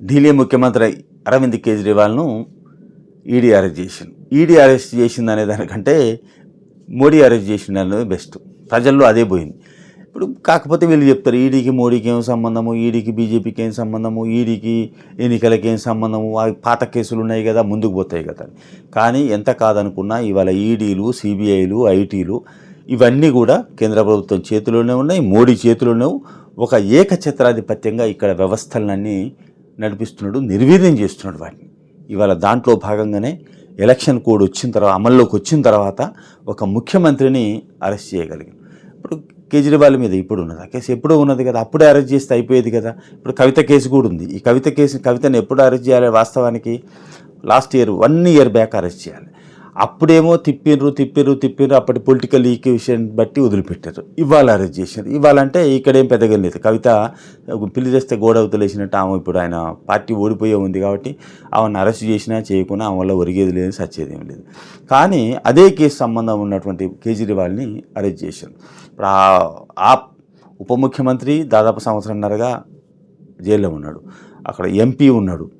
ఢిల్లీ ముఖ్యమంత్రి అరవింద్ కేజ్రీవాల్ను ED arrest చేసింది ఈడీ అరెస్ట్ చేసింది అనే దానికంటే మోడీ అరెస్ట్ చేసింది అనేది బెస్ట్. ప్రజల్లో అదే పోయింది. ఇప్పుడు కాకపోతే వీళ్ళు చెప్తారు ఈడీకి మోడీకి ఏం సంబంధము ఈడీకి బీజేపీకి ఏం సంబంధము ఈడీకి ఎన్నికలకి ఏం సంబంధము అవి పాత కేసులు ఉన్నాయి కదా ముందుకు పోతాయి కదా కానీ ఎంత కాదనుకున్నా ఇవాళ ఈడీలు సిబిఐలు ఐటీలు ఇవన్నీ కూడా కేంద్ర ప్రభుత్వం చేతిలోనే ఉన్నాయి మోడీ చేతిలోనే ఒక ఏకఛత్రాధిపత్యంగా ఇక్కడ వ్యవస్థలన్నీ నడిపిస్తున్నాడు నిర్వీర్యం చేస్తున్నాడు వాటిని ఇవాళ దాంట్లో భాగంగానే ఎలక్షన్ కోడ్ వచ్చిన తర్వాత అమల్లోకి వచ్చిన తర్వాత ఒక ముఖ్యమంత్రిని అరెస్ట్ చేయగలిగాం. ఇప్పుడు కేజ్రీవాల్ మీద ఇప్పుడు ఉన్నది? ఆ కేసు ఎప్పుడో ఉన్నది కదా అప్పుడే అరెస్ట్ చేస్తే అయిపోయేది కదా. ఇప్పుడు కవిత కేసు కూడా ఉంది. ఈ కవిత కేసు కవితను ఎప్పుడు అరెస్ట్ చేయాలి వాస్తవానికి? Last year one year back arrest చేయాలి. అప్పుడేమో తిప్పిర్రు తిప్పిర్రు తిప్పిర్రు అప్పటి పొలిటికల్ ఈక్వేషన్ బట్టి వదిలిపెట్టారు. ఇవాళ అరెస్ట్ చేశారు. ఇవ్వాలంటే ఇక్కడేం పెద్దగా లేదు కవిత పిలిచేస్తే చేస్తే గోడ ఆమె ఇప్పుడు ఆయన పార్టీ ఓడిపోయే ఉంది కాబట్టి ఆమెను అరెస్ట్ చేసినా చేయకుండా ఆమె వల్ల ఒరిగేది లేదు సచ్చేది ఏం లేదు. కానీ అదే కేసు సంబంధం ఉన్నటువంటి కేజ్రీవాల్ని అరెస్ట్ చేశారు. ఇప్పుడు ఆ- ఆ ఉప ముఖ్యమంత్రి దాదాపు సంవత్సరంన్నరగా జైల్లో ఉన్నాడు. అక్కడ ఎంపీ ఉన్నాడు.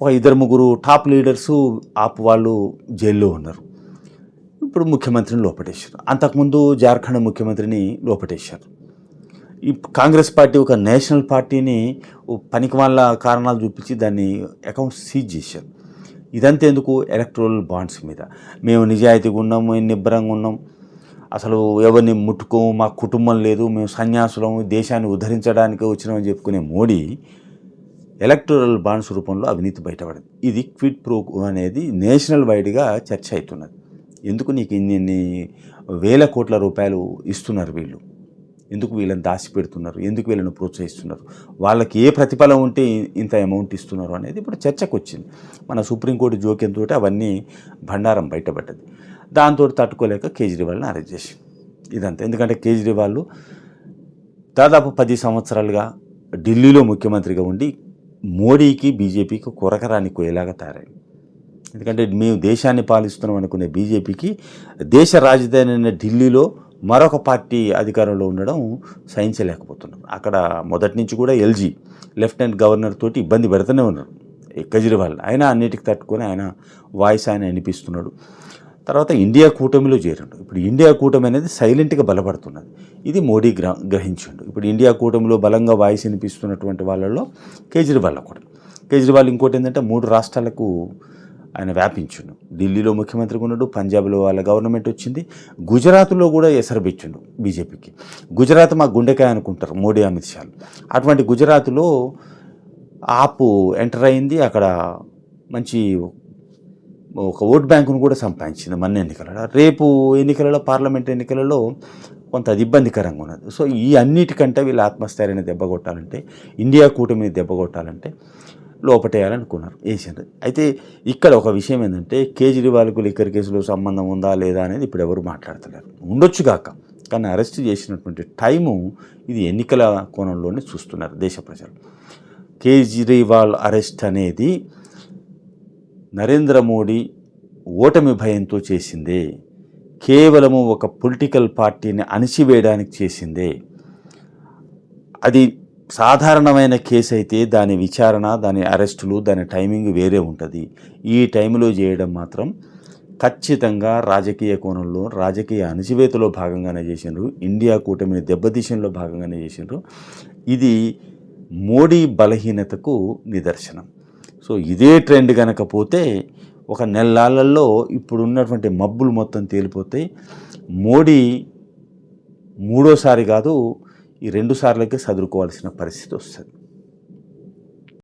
ఒక ఇద్దరు ముగ్గురు టాప్ లీడర్సు ఆప్ వాళ్ళు జైల్లో ఉన్నారు. ఇప్పుడు ముఖ్యమంత్రిని లోపటేశారు. అంతకుముందు జార్ఖండ్ ముఖ్యమంత్రిని లోపటేశారు. ఈ కాంగ్రెస్ పార్టీ ఒక నేషనల్ పార్టీని పనికి వాళ్ళ కారణాలు చూపించి దాన్ని అకౌంట్ సీజ్ చేశారు. ఇదంతా ఎందుకు? ఎలక్ట్రల్ బాండ్స్ మీద. మేము నిజాయితీగా ఉన్నాం మేము నిబ్బరంగా ఉన్నాం. అసలు ఎవరిని ముట్టుకోము మా కుటుంబం లేదు మేము సన్యాసులం దేశాన్ని ఉద్ధరించడానికి వచ్చినామని చెప్పుకునే మోడీ ఎలక్టోరల్ బాండ్స్ రూపంలో అవినీతి బయటపడింది. ఇది క్విడ్ ప్రో అనేది నేషనల్ వైడ్గా చర్చ అవుతున్నది. ఎందుకు నీకు ఇన్ని ఇన్ని వేల కోట్ల రూపాయలు ఇస్తున్నారు వీళ్ళు? ఎందుకు వీళ్ళని దాచి పెడుతున్నారు? ఎందుకు వీళ్ళని ప్రోత్సహిస్తున్నారు? వాళ్ళకి ఏ ప్రతిఫలం ఉంటే ఇంత అమౌంట్ ఇస్తున్నారు అనేది ఇప్పుడు చర్చకు వచ్చింది. మన సుప్రీంకోర్టు జోక్యంతో అవన్నీ భండారం బయటపడ్డది. దాంతో తట్టుకోలేక కేజ్రీవాల్ని అరెస్ట్ చేసి ఇదంతా. ఎందుకంటే కేజ్రీవాల్ దాదాపు పది సంవత్సరాలుగా ఢిల్లీలో ముఖ్యమంత్రిగా ఉండి మోడీకి బీజేపీకి కొరకరాని కోయేలాగా తారాయి ఎందుకంటే మేము దేశాన్ని పాలిస్తున్నాం అనుకునే బీజేపీకి దేశ రాజధాని అయిన ఢిల్లీలో మరొక పార్టీ అధికారంలో ఉండడం సహించలేకపోతున్నారు అక్కడ మొదటి నుంచి కూడా ఎల్జీ లెఫ్టినెంట్ గవర్నర్ తోటి ఇబ్బంది పెడుతూనే ఉన్నారు. కజ్రీవాల్ కేజ్రీవాల్. ఆయన అన్నిటికి తట్టుకొని ఆయన వాయిస్ ఆయన అనిపిస్తున్నాడు తర్వాత ఇండియా కూటమిలో చేరండు. ఇప్పుడు ఇండియా కూటమి అనేది సైలెంట్గా బలపడుతున్నది. ఇది మోడీ గ్ర గ్రహించిండు. ఇప్పుడు ఇండియా కూటమిలో బలంగా వాయిస్ వినిపిస్తున్నటువంటి వాళ్ళలో కేజ్రీవాల్ ఒకటి కేజ్రీవాల్ ఇంకోటి ఏంటంటే మూడు రాష్ట్రాలకు ఆయన వ్యాపించిండు. ఢిల్లీలో ముఖ్యమంత్రిగా ఉన్నాడు పంజాబ్లో వాళ్ళ గవర్నమెంట్ వచ్చింది గుజరాత్లో కూడా ఎసరబెచ్చిండు బీజేపీకి. గుజరాత్ మా గుండెకాయ అనుకుంటారు మోడీ అమిత్ షాలు అటువంటి గుజరాత్లో ఆపు ఎంటర్ అయింది అక్కడ మంచి ఒక ఓట్ బ్యాంకును కూడా సంపాదించింది మన ఎన్నికలలో. రేపు ఎన్నికలలో పార్లమెంట్ ఎన్నికలలో కొంత అది ఇబ్బందికరంగా ఉన్నది. సో ఈ అన్నిటికంటే వీళ్ళు ఆత్మస్థైర్యాన్ని దెబ్బ కొట్టాలంటే ఇండియా కూటమిని దెబ్బ కొట్టాలంటే లోపటేయాలనుకున్నారు వేసారు అయితే ఇక్కడ ఒక విషయం ఏంటంటే కేజ్రీవాల్కు లిక్కర్ కేసులో సంబంధం ఉందా లేదా అనేది ఇప్పుడు ఎవరు మాట్లాడతలేరు. ఉండొచ్చు కాక కానీ అరెస్ట్ చేసినటువంటి టైము ఇది ఎన్నికల కోణంలోనే చూస్తున్నారు దేశ ప్రజలు. కేజ్రీవాల్ అరెస్ట్ అనేది నరేంద్ర మోడీ ఓటమి భయంతో చేసిందే. కేవలము ఒక పొలిటికల్ పార్టీని అణిచివేయడానికి చేసిందే. అది సాధారణమైన కేసు అయితే దాని విచారణ దాని అరెస్టులు దాని టైమింగ్ వేరే ఉంటుంది. ఈ టైంలో చేయడం మాత్రం ఖచ్చితంగా రాజకీయ కోణంలో రాజకీయ అణచివేతలో భాగంగానే చేసిండ్రు. ఇండియా కూటమిని దెబ్బతీసంలో భాగంగానే చేసిండ్రు. ఇది మోడీ బలహీనతకు నిదర్శనం. సో ఇదే ట్రెండ్ కనుక పోతే ఒక నెలలలో ఇప్పుడు ఉన్నటువంటి మబ్బులు మొత్తం తేలిపోతాయి మోడీ మూడోసారి కాదు ఈ రెండు సార్లకే చదువుకోవాల్సిన పరిస్థితి వస్తుంది.